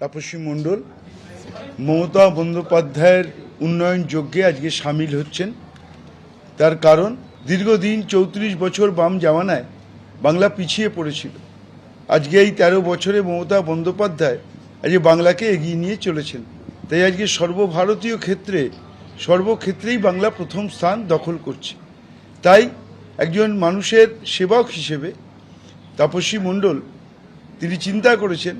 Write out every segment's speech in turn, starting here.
তাপসী মণ্ডল, মমতা বন্দ্যোপাধ্যায়ের উন্নয়ন যজ্ঞে আজকে সামিল হচ্ছেন। তার কারণ, দীর্ঘদিন চৌত্রিশ বছর বাম জামানায় বাংলা পিছিয়ে পড়েছিল। আজকে এই তেরো বছরে মমতা বন্দ্যোপাধ্যায় আজকে বাংলাকে এগিয়ে নিয়ে চলেছেন। তাই আজকে সর্বভারতীয় ক্ষেত্রে, সর্বক্ষেত্রেই বাংলা প্রথম স্থান দখল করছে। তাই একজন মানুষের সেবক হিসেবে তাপসী মণ্ডল, তিনি চিন্তা করেছেন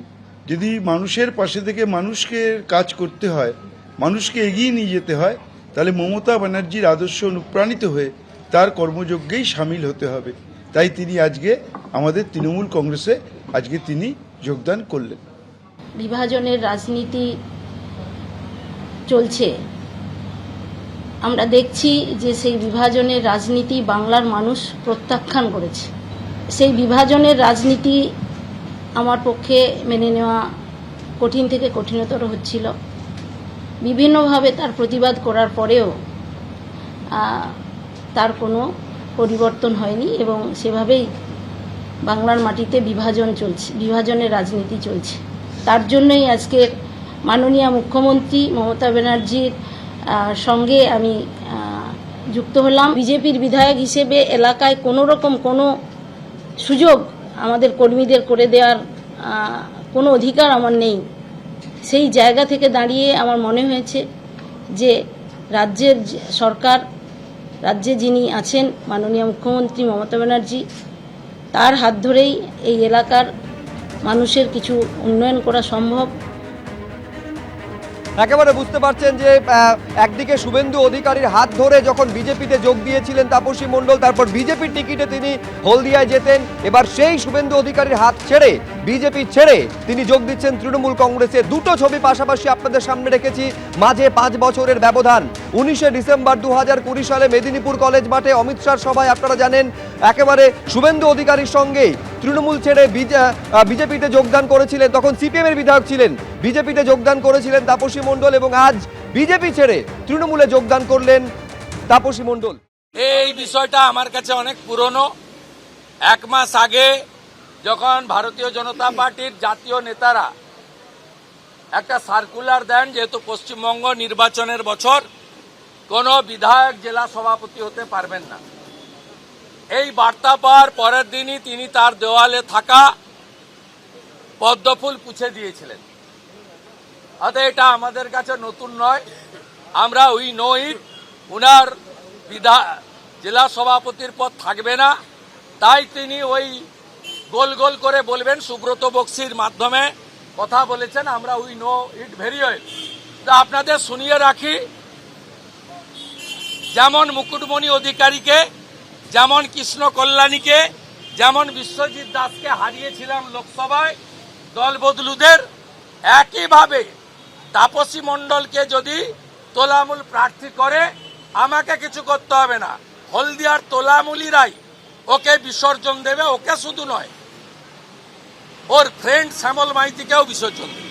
যদি মানুষের পাশে থেকে মানুষকে কাজ করতে হয়, মানুষকে এগিয়ে নিয়ে যেতে হয়, তাহলে মমতা ব্যানার্জির আদর্শ অনুপ্রাণিত হয়ে তার কর্মযজ্ঞেই সামিল হতে হবে। তাই তিনি আজকে আমাদের তৃণমূল কংগ্রেসে আজকে তিনি যোগদান করলেন। বিভাজনের রাজনীতি চলছে। আমরা দেখছি যে সেই বিভাজনের রাজনীতি বাংলার মানুষ প্রত্যাখ্যান করেছে। সেই বিভাজনের রাজনীতি আমার পক্ষে মেনে নেওয়া কঠিন থেকে কঠিনতর হচ্ছিল। বিভিন্নভাবে তার প্রতিবাদ করার পরেও তার কোনো পরিবর্তন হয়নি এবং সেভাবেই বাংলার মাটিতে বিভাজন চলছে, বিভাজনের রাজনীতি চলছে। তার জন্যই আজকে মাননীয় মুখ্যমন্ত্রী মমতা ব্যানার্জির সঙ্গে আমি যুক্ত হলাম। বিজেপির বিধায়ক হিসেবে এলাকায় কোনো রকম কোনো সুযোগ আমাদের কর্মীদের করে দেওয়ার কোনো অধিকার আমার নেই। সেই জায়গা থেকে দাঁড়িয়ে আমার মনে হয়েছে যে রাজ্যের সরকার, রাজ্যে যিনি আছেন মাননীয় মুখ্যমন্ত্রী মমতা ব্যানার্জি, তার হাত ধরেই এই এলাকার মানুষের কিছু উন্নয়ন করা সম্ভব। একেবারে বুঝতে পারছেন যে একদিকে শুভেন্দু অধিকারীর হাত ধরে যখন বিজেপিতে যোগ দিয়েছিলেন তাপসী মণ্ডল, তারপর বিজেপির টিকিটে তিনি হলদিয়ায় যেতেন, এবার সেই শুভেন্দু অধিকারীর হাত ছেড়ে বিজেপি ছেড়ে তিনি যোগ দিচ্ছেন তৃণমূল কংগ্রেসে। দুটো ছবি পাশাপাশি আপনাদের সামনে রেখেছি। মাঝে পাঁচ বছরের ব্যবধান। উনিশে ডিসেম্বর দু হাজার কুড়ি সালে মেদিনীপুর কলেজ মাঠে অমিত শাহর সভায় আপনারা জানেন, একেবারে শুভেন্দু অধিকারীর সঙ্গে তৃণমূল ছেড়ে বিজেপিতে যোগদান করেছিলেন। তখন সিপিএমের বিধায়ক ছিলেন। বিজেপিতে যোগদান করেছিলেন তাপসী মণ্ডল এবং আজ বিজেপি ছেড়ে তৃণমূলে যোগদান করলেন তাপসী মণ্ডল। এই বিষয়টা আমার কাছে অনেক পুরনো। এক মাস আগে যখন ভারতীয় জনতা পার্টির জাতীয় নেতারা একটা সার্কুলার দেন, যেহেতু পশ্চিমবঙ্গ নির্বাচনের বছর, কোনো বিধায়ক জেলা সভাপতি হতে পারবেন না। এই বার্তা পাওয়ার পরের দিনই তিনি তার দেওয়ালে থাকা পদ্মফুল পুছে দিয়েছিলেন। অতএব এটা আমাদের কাছে নতুন নয়। আমরা উই নো ইট, উনার বিধা, জেলা সভাপতির পদ থাকবে না। তাই তিনি ওই গোল গোল করে বলবেন সুব্রত বক্সির মাধ্যমে। কথা বলেছেন আমরা we know it very well. তা আপনাদের শুনিয়ে রাখি, যেমন মুকুটমণি অধিকারীকে, যেমন কৃষ্ণ কল্যাণীকে, যেমন বিশ্বজিৎ দাসকে হারিয়েছিলাম লোকসভায় দল বদলুদের, একইভাবে তাপসী মণ্ডলকে যদি তোলামূল প্রার্থী করে, আমাকে কিছু করতে হবে না। হলদিয়ার তোলামূলিরাই ওকে বিসর্জন দেবে ওকে শুধু নয়। ওর ফ্রেন্ড শ্যামল মাইতিকেও বিসর্জন দেবে।